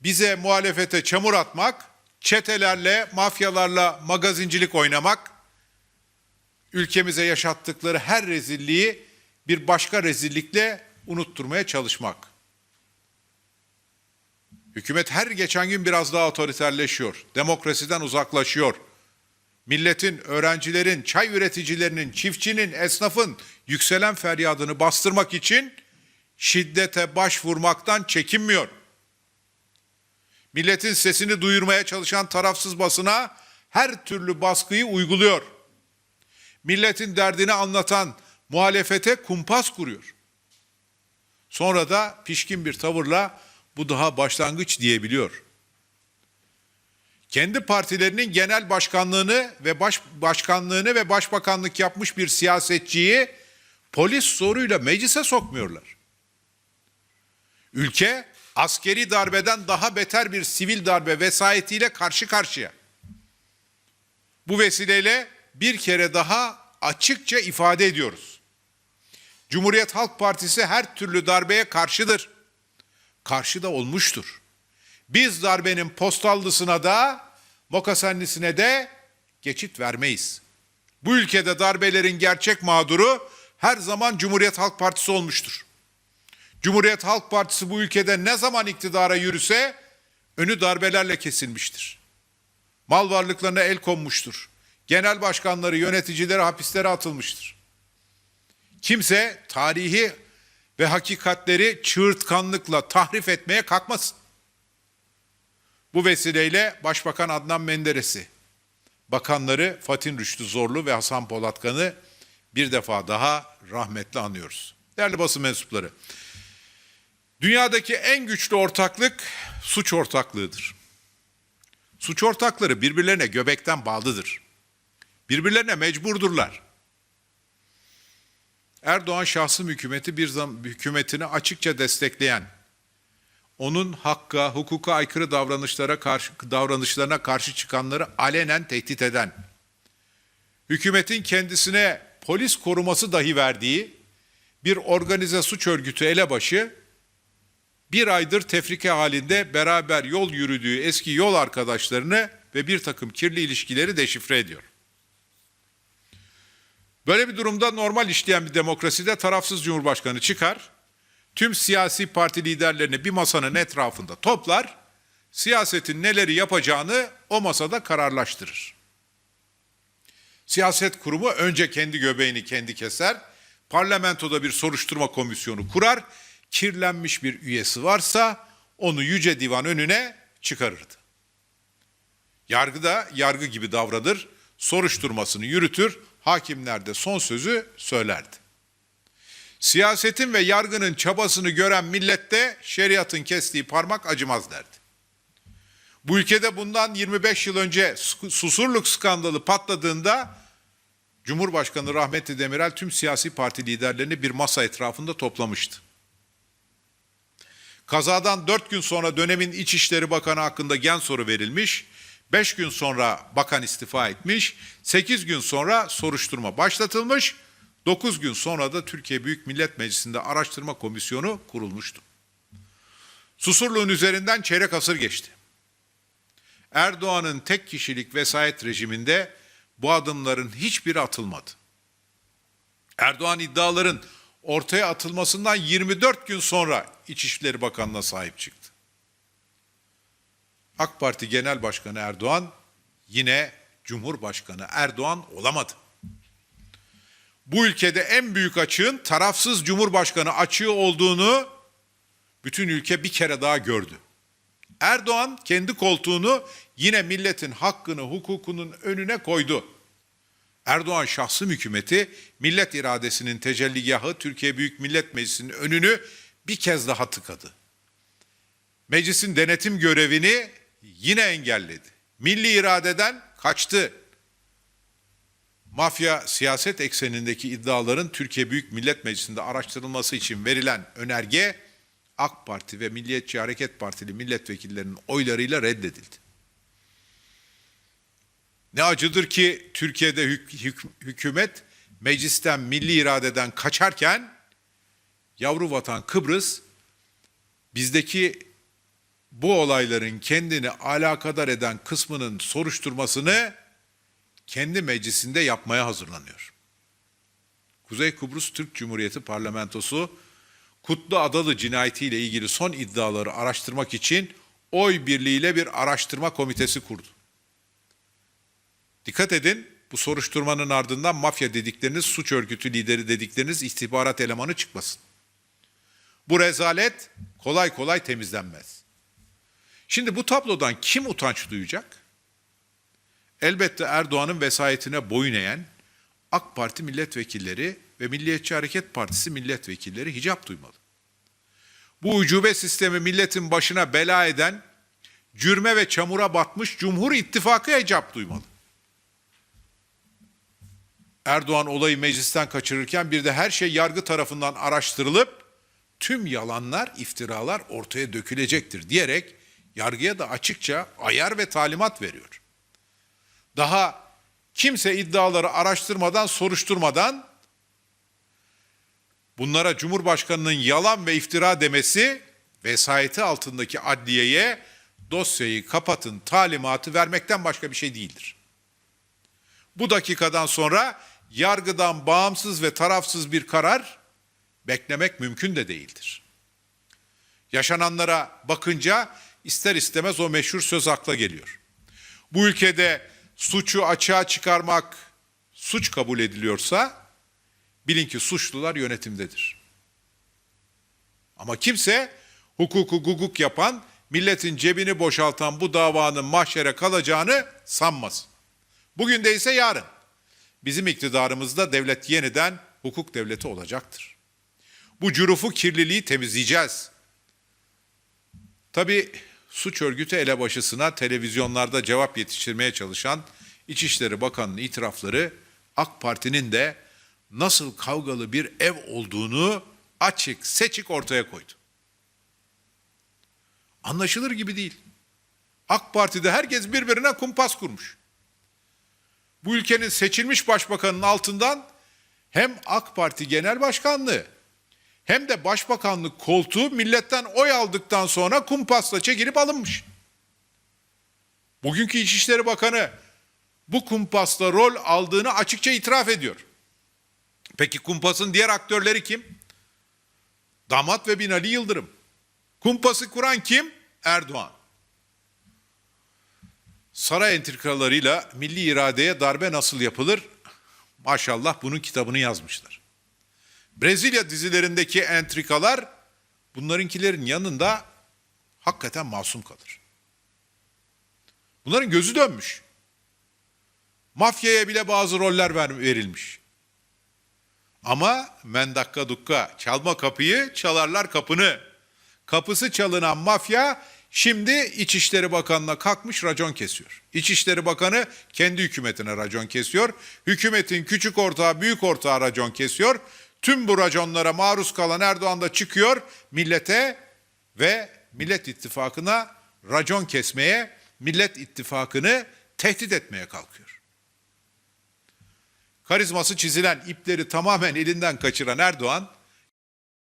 bize muhalefete çamur atmak, çetelerle, mafyalarla magazincilik oynamak, ülkemize yaşattıkları her rezilliği bir başka rezillikle unutturmaya çalışmak. Hükümet her geçen gün biraz daha otoriterleşiyor, demokrasiden uzaklaşıyor. Milletin, öğrencilerin, çay üreticilerinin, çiftçinin, esnafın yükselen feryadını bastırmak için şiddete başvurmaktan çekinmiyor. Milletin sesini duyurmaya çalışan tarafsız basına her türlü baskıyı uyguluyor. Milletin derdini anlatan muhalefete kumpas kuruyor. Sonra da pişkin bir tavırla bu daha başlangıç diyebiliyor. Kendi partilerinin genel başkanlığını ve baş başkanlığını ve başbakanlık yapmış bir siyasetçiyi polis zoruyla meclise sokmuyorlar. Ülke askeri darbeden daha beter bir sivil darbe vesayetiyle karşı karşıya. Bu vesileyle bir kere daha açıkça ifade ediyoruz. Cumhuriyet Halk Partisi her türlü darbeye karşıdır. Karşı da olmuştur. Biz darbenin postallısına da mokasenlisine de geçit vermeyiz. Bu ülkede darbelerin gerçek mağduru her zaman Cumhuriyet Halk Partisi olmuştur. Cumhuriyet Halk Partisi bu ülkede ne zaman iktidara yürüse önü darbelerle kesilmiştir. Mal varlıklarına el konmuştur. Genel başkanları, yöneticileri hapislere atılmıştır. Kimse tarihi ve hakikatleri çığırtkanlıkla tahrif etmeye kalkmasın. Bu vesileyle Başbakan Adnan Menderes'i, bakanları Fatih Rüştü Zorlu ve Hasan Polatkan'ı bir defa daha rahmetle anıyoruz. Değerli basın mensupları, dünyadaki en güçlü ortaklık suç ortaklığıdır. Suç ortakları birbirlerine göbekten bağlıdır. Birbirlerine mecburdurlar. Erdoğan şahsım hükümeti bir zaman hükümetini açıkça destekleyen, onun hakka, hukuka aykırı davranışlara karşı davranışlarına karşı çıkanları alenen tehdit eden, hükümetin kendisine polis koruması dahi verdiği bir organize suç örgütü elebaşı bir aydır tefrike halinde beraber yol yürüdüğü eski yol arkadaşlarını ve bir takım kirli ilişkileri deşifre ediyor. Böyle bir durumda normal işleyen bir demokraside tarafsız cumhurbaşkanı çıkar, tüm siyasi parti liderlerini bir masanın etrafında toplar, siyasetin neleri yapacağını o masada kararlaştırır. Siyaset kurumu önce kendi göbeğini kendi keser, parlamentoda bir soruşturma komisyonu kurar, kirlenmiş bir üyesi varsa onu yüce divan önüne çıkarırdı. Yargıda yargı gibi davranır, soruşturmasını yürütür, hakimler de son sözü söylerdi. Siyasetin ve yargının çabasını gören millette şeriatın kestiği parmak acımaz derdi. Bu ülkede bundan 25 yıl önce susurluk skandalı patladığında Cumhurbaşkanı rahmetli Demirel tüm siyasi parti liderlerini bir masa etrafında toplamıştı. Kazadan 4 gün sonra dönemin İçişleri Bakanı hakkında gen soru verilmiş, 5 gün sonra bakan istifa etmiş, 8 gün sonra soruşturma başlatılmış, 9 gün sonra da Türkiye Büyük Millet Meclisi'nde araştırma komisyonu kurulmuştu. Susurluğun üzerinden çeyrek asır geçti. Erdoğan'ın tek kişilik vesayet rejiminde bu adımların hiçbiri atılmadı. Erdoğan iddiaların ortaya atılmasından 24 gün sonra İçişleri Bakanı'na sahip çıktı. AK Parti Genel Başkanı Erdoğan yine Cumhurbaşkanı Erdoğan olamadı. Bu ülkede en büyük açığın tarafsız Cumhurbaşkanı açığı olduğunu bütün ülke bir kere daha gördü. Erdoğan kendi koltuğunu yine milletin hakkını, hukukunun önüne koydu. Erdoğan şahsım hükümeti millet iradesinin tecelligahı Türkiye Büyük Millet Meclisi'nin önünü bir kez daha tıkadı. Meclisin denetim görevini yine engelledi. Milli iradeden kaçtı. Mafya siyaset eksenindeki iddiaların Türkiye Büyük Millet Meclisi'nde araştırılması için verilen önerge AK Parti ve Milliyetçi Hareket Partili milletvekillerinin oylarıyla reddedildi. Ne acıdır ki Türkiye'de hük hük hükümet meclisten, milli iradeden kaçarken yavru vatan Kıbrıs bizdeki bu olayların kendini alakadar eden kısmının soruşturmasını kendi meclisinde yapmaya hazırlanıyor. Kuzey Kıbrıs Türk Cumhuriyeti Parlamentosu Kutlu Adalı cinayetiyle ilgili son iddiaları araştırmak için oy birliğiyle bir araştırma komitesi kurdu. Dikkat edin bu soruşturmanın ardından mafya dedikleriniz, suç örgütü lideri dedikleriniz istihbarat elemanı çıkmasın. Bu rezalet kolay kolay temizlenmez. Şimdi bu tablodan kim utanç duyacak? Elbette Erdoğan'ın vesayetine boyun eğen AK Parti milletvekilleri ve Milliyetçi Hareket Partisi milletvekilleri hicap duymalı. Bu ucube sistemi milletin başına bela eden, cürme ve çamura batmış Cumhur İttifakı hicap duymalı. Erdoğan olayı meclisten kaçırırken bir de her şey yargı tarafından araştırılıp tüm yalanlar, iftiralar ortaya dökülecektir diyerek yargıya da açıkça ayar ve talimat veriyor. Daha kimse iddiaları araştırmadan, soruşturmadan bunlara Cumhurbaşkanının yalan ve iftira demesi vesayeti altındaki adliyeye dosyayı kapatın talimatı vermekten başka bir şey değildir. Bu dakikadan sonra yargıdan bağımsız ve tarafsız bir karar beklemek mümkün de değildir. Yaşananlara bakınca ister istemez o meşhur söz akla geliyor. Bu ülkede suçu açığa çıkarmak suç kabul ediliyorsa bilin ki suçlular yönetimdedir. Ama kimse hukuku guguk yapan, milletin cebini boşaltan bu davanın mahşere kalacağını sanmasın. Bugün de ise yarın bizim iktidarımızda devlet yeniden hukuk devleti olacaktır. Bu cürufu kirliliği temizleyeceğiz. Tabi suç örgütü elebaşısına televizyonlarda cevap yetiştirmeye çalışan İçişleri Bakanı'nın itirafları AK Parti'nin de nasıl kavgalı bir ev olduğunu açık seçik ortaya koydu. Anlaşılır gibi değil. AK Parti'de herkes birbirine kumpas kurmuş. Bu ülkenin seçilmiş başbakanının altından hem AK Parti Genel Başkanlığı hem de başbakanlık koltuğu milletten oy aldıktan sonra kumpasla çekilip alınmış. Bugünkü İçişleri Bakanı bu kumpasla rol aldığını açıkça itiraf ediyor. Peki kumpasın diğer aktörleri kim? Damat ve Binali Yıldırım. Kumpası kuran kim? Erdoğan. Saray entrikalarıyla milli iradeye darbe nasıl yapılır? Maşallah bunun kitabını yazmışlar. Brezilya dizilerindeki entrikalar bunlarınkilerin yanında hakikaten masum kalır. Bunların gözü dönmüş. Mafyaya bile bazı roller ver, verilmiş. Ama mendakka dukka çalma kapıyı çalarlar kapını. Kapısı çalınan mafya şimdi İçişleri Bakanı'na kalkmış racon kesiyor. İçişleri Bakanı kendi hükümetine racon kesiyor. Hükümetin küçük ortağı büyük ortağı racon kesiyor. Tüm bu raconlara maruz kalan Erdoğan da çıkıyor millete ve Millet İttifakı'na racon kesmeye, Millet İttifakı'nı tehdit etmeye kalkıyor. Karizması çizilen ipleri tamamen elinden kaçıran Erdoğan